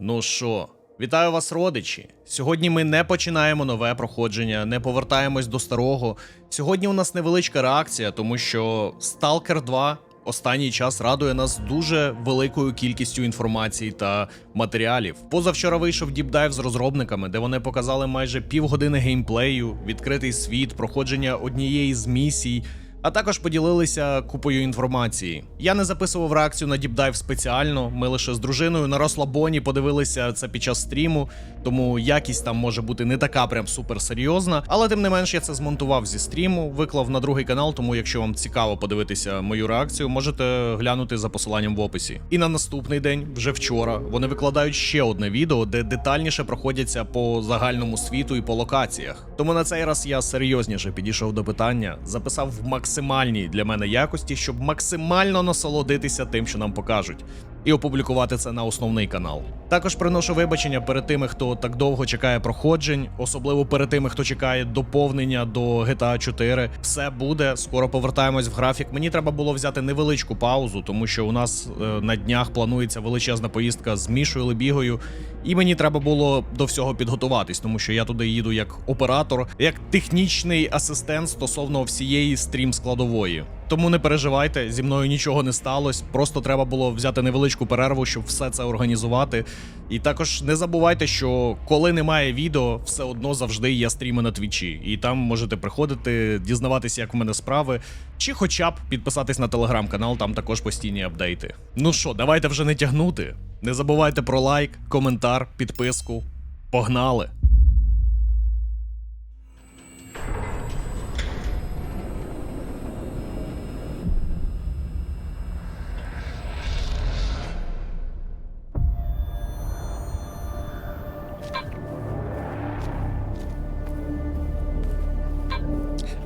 Ну що, вітаю вас, родичі. Сьогодні ми не починаємо нове проходження, не повертаємось до старого. Сьогодні у нас невеличка реакція, тому що Stalker 2 останній час радує нас дуже великою кількістю інформації та матеріалів. Позавчора вийшов діпдайв з розробниками, де вони показали майже півгодини геймплею, відкритий світ, проходження однієї з місій. А також поділилися купою інформації. Я не записував реакцію на діпдайв спеціально. Ми лише з дружиною на розслабоні подивилися це під час стріму, тому якість там може бути не така прям супер серйозна. Але тим не менш я це змонтував зі стріму, виклав на другий канал. Тому, якщо вам цікаво подивитися мою реакцію, можете глянути за посиланням в описі. І на наступний день, вже вчора, вони викладають ще одне відео, де детальніше проходяться по загальному світу і по локаціях. Тому на цей раз я серйозніше підійшов до питання, записав в максимальній для мене якості, щоб максимально насолодитися тим, що нам покажуть. І опублікувати це на основний канал. Також приношу вибачення перед тими, хто так довго чекає проходжень, особливо перед тими, хто чекає доповнення до GTA 4. Все буде. Скоро повертаємось в графік. Мені треба було взяти невеличку паузу, тому що у нас е, на днях планується величезна поїздка з Мішою Лебігою, і мені треба було до всього підготуватись, тому що я туди їду як оператор, як технічний асистент стосовно всієї стрім складової. Тому не переживайте, зі мною нічого не сталося. Просто треба було взяти невеличку перерву, щоб все це організувати. І також не забувайте, що коли немає відео, все одно завжди є стріми на твічі. І там можете приходити, дізнаватися, як в мене справи, чи хоча б підписатись на телеграм-канал, там також постійні апдейти. Ну що, давайте вже не тягнути. Не забувайте про лайк, коментар, підписку. Погнали!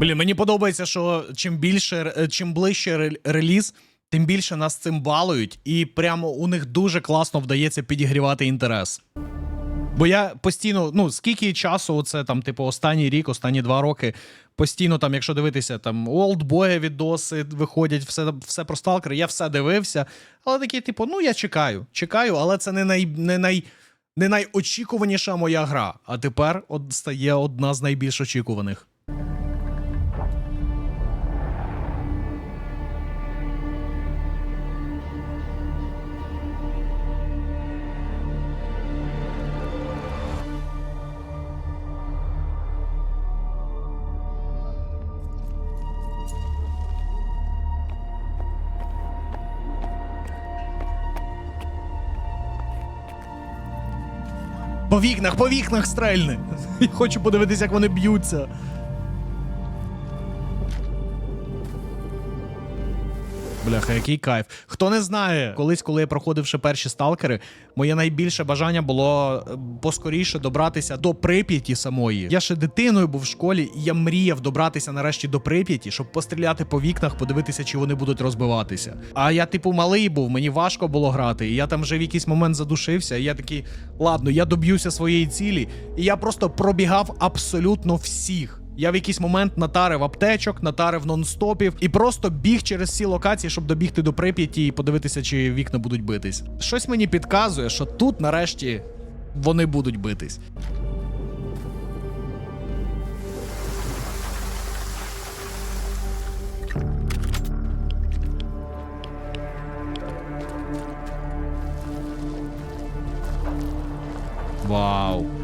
Блін, мені подобається, що чим більше, е, чим ближче реліз, тим більше нас цим балують, і прямо у них дуже класно вдається підігрівати інтерес. Бо я постійно, ну скільки часу, це там, типу, останній рік, останні два роки, постійно, там, якщо дивитися, там олдбоя відоси виходять, все, все про сталкер, я все дивився. Але такий, типу, ну я чекаю, чекаю, але це не най, не най, не найочікуваніша моя гра. А тепер от стає одна з найбільш очікуваних. По вікнах, по вікнах стрельни. Я хочу подивитися, як вони б'ються. Бляха, який кайф. Хто не знає, колись, коли я проходив ще перші сталкери, моє найбільше бажання було е, поскоріше добратися до Прип'яті самої. Я ще дитиною був в школі, і я мріяв добратися нарешті до Прип'яті, щоб постріляти по вікнах, подивитися, чи вони будуть розбиватися. А я, типу, малий був, мені важко було грати. І я там вже в якийсь момент задушився. І я такий, ладно, я доб'юся своєї цілі. І я просто пробігав абсолютно всіх. Я в якийсь момент натарив аптечок, натарив нон-стопів і просто біг через всі локації, щоб добігти до Прип'яті і подивитися, чи вікна будуть битись. Щось мені підказує, що тут нарешті вони будуть битись. Вау.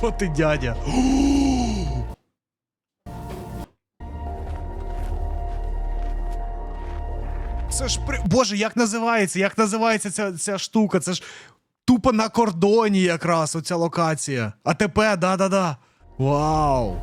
Що ти, дядя? Це ж при... Боже, як називається? Як називається ця, ця штука? Це ж тупо на кордоні якраз оця локація. АТП, да-да-да. Вау.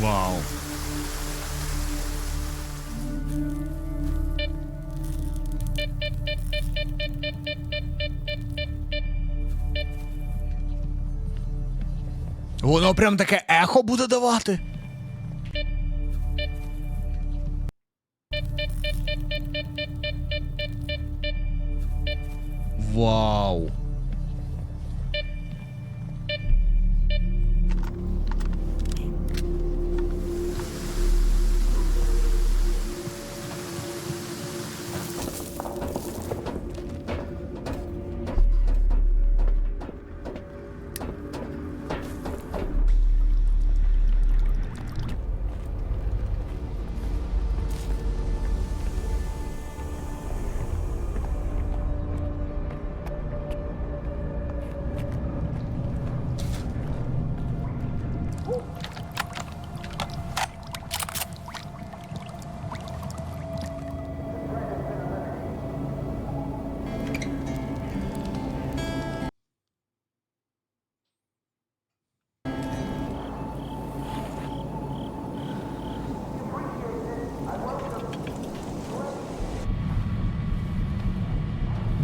Вау. Воно прям таке ехо буде давати.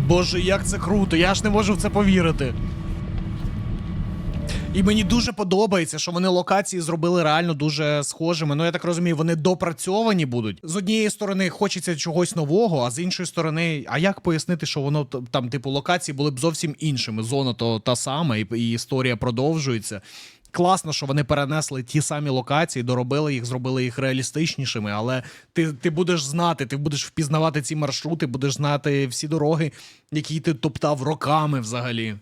Боже, як це круто, я ж не можу в це повірити. І мені дуже подобається, що вони локації зробили реально дуже схожими. Ну я так розумію, вони допрацьовані будуть. З однієї сторони, хочеться чогось нового, а з іншої сторони, а як пояснити, що воно там, типу, локації були б зовсім іншими. Зона то та сама, і, і історія продовжується. Класно, що вони перенесли ті самі локації, доробили їх, зробили їх реалістичнішими, але ти, ти будеш знати, ти будеш впізнавати ці маршрути, будеш знати всі дороги, які ти топтав роками взагалі.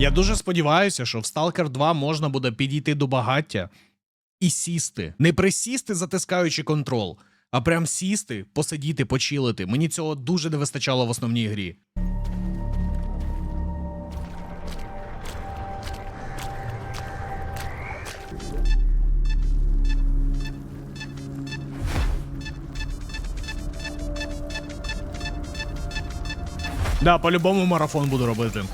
Я дуже сподіваюся, що в Stalker 2 можна буде підійти до багаття і сісти. Не присісти, затискаючи контрол, а прям сісти, посидіти, почилити. Мені цього дуже не вистачало в основній грі. Да, по-любому марафон буду робити.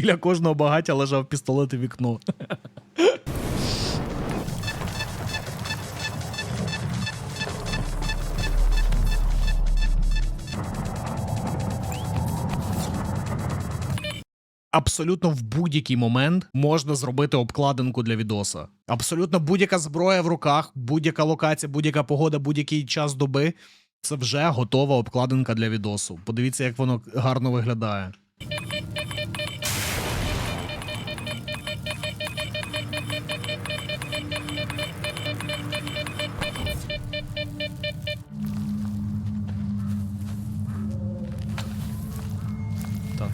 Біля кожного багаття лежав пістолет і вікно. Абсолютно в будь-який момент можна зробити обкладинку для відоса. Абсолютно будь-яка зброя в руках, будь-яка локація, будь-яка погода, будь-який час доби. Це вже готова обкладинка для відосу. Подивіться, як воно гарно виглядає.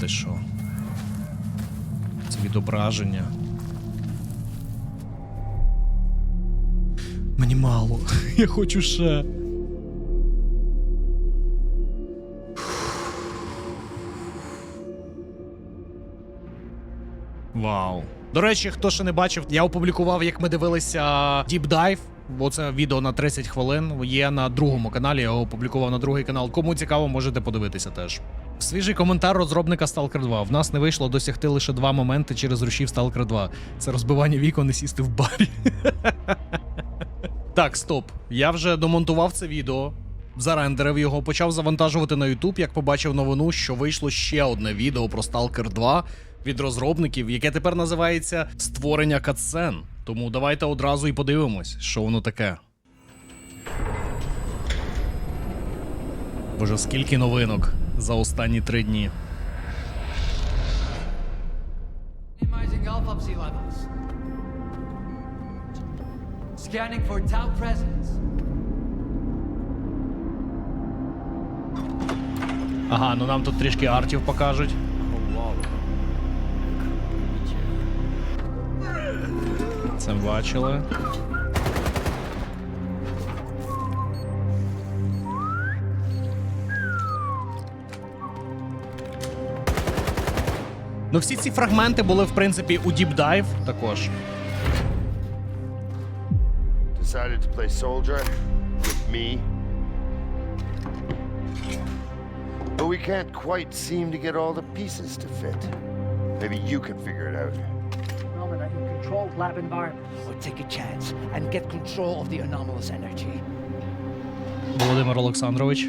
Та що? Це відображення. Мені мало. Я хочу ще. Вау. До речі, хто ще не бачив, я опублікував, як ми дивилися Deep Dive. Бо це відео на 30 хвилин є на другому каналі. Я його опублікував на другий канал. Кому цікаво, можете подивитися теж. Свіжий коментар розробника Stalker 2. В нас не вийшло досягти лише два моменти через рушів Stalker 2. Це розбивання вікон і сісти в барі. Так, стоп. Я вже домонтував це відео. зарендерив його, почав завантажувати на YouTube, як побачив новину, що вийшло ще одне відео про Stalker 2 від розробників, яке тепер називається Створення катсцен. Тому давайте одразу і подивимось, що воно таке. Боже, скільки новинок за останні три дні. Minimizing autopsy levels. Scanning for tau presence. Ага, ну нам тут трішки артів покажуть. Це бачили. Ну, всі ці фрагменти були, в принципі, у Deep Dive також. Decided to play soldier with me. But we can't quite seem to get all the pieces to fit. Maybe you can figure it out. Phenomena in controlled lab environments. Or take a chance and get control of the anomalous energy. Володимир Олександрович.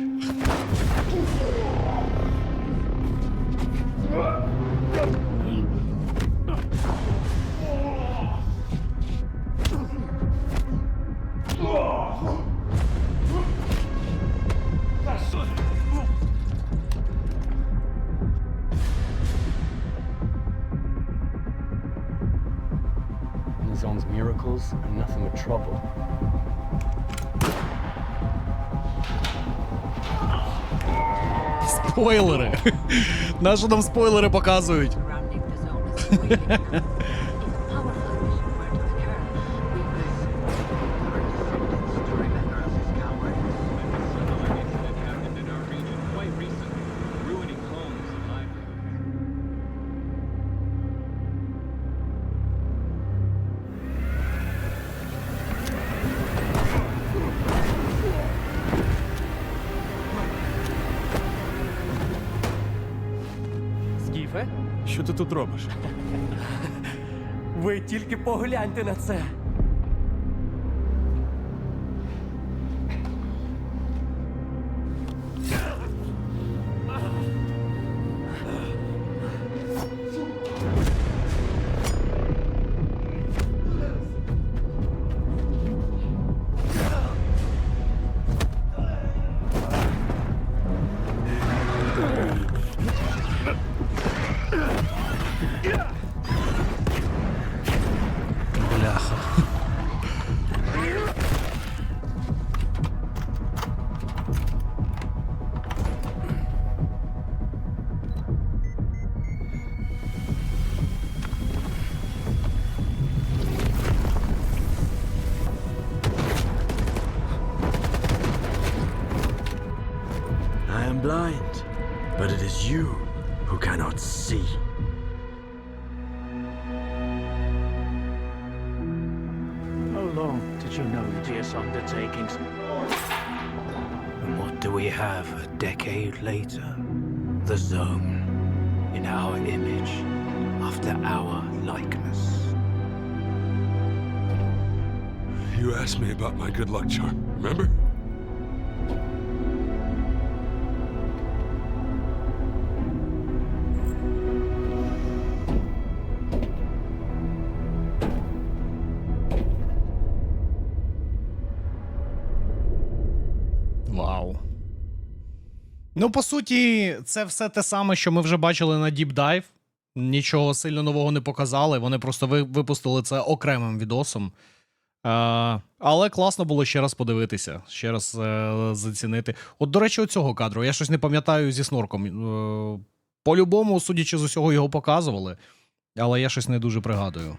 Trouble. Спойлери. Нащо нам спойлери показують? Що ти тут робиш? Ви тільки погляньте на це. I am blind, but it is you who cannot see. How long did you know DS undertakings? And what do we have a decade later? The zone. In our image. After our likeness. You asked me about my good luck charm, remember? Ну, по суті, це все те саме, що ми вже бачили на Deep Dive. Нічого сильно нового не показали. Вони просто випустили це окремим відосом. Е, але класно було ще раз подивитися, ще раз е, зацінити. От, до речі, оцього кадру. Я щось не пам'ятаю зі снорком. Е, по-любому, судячи з усього, його показували, але я щось не дуже пригадую.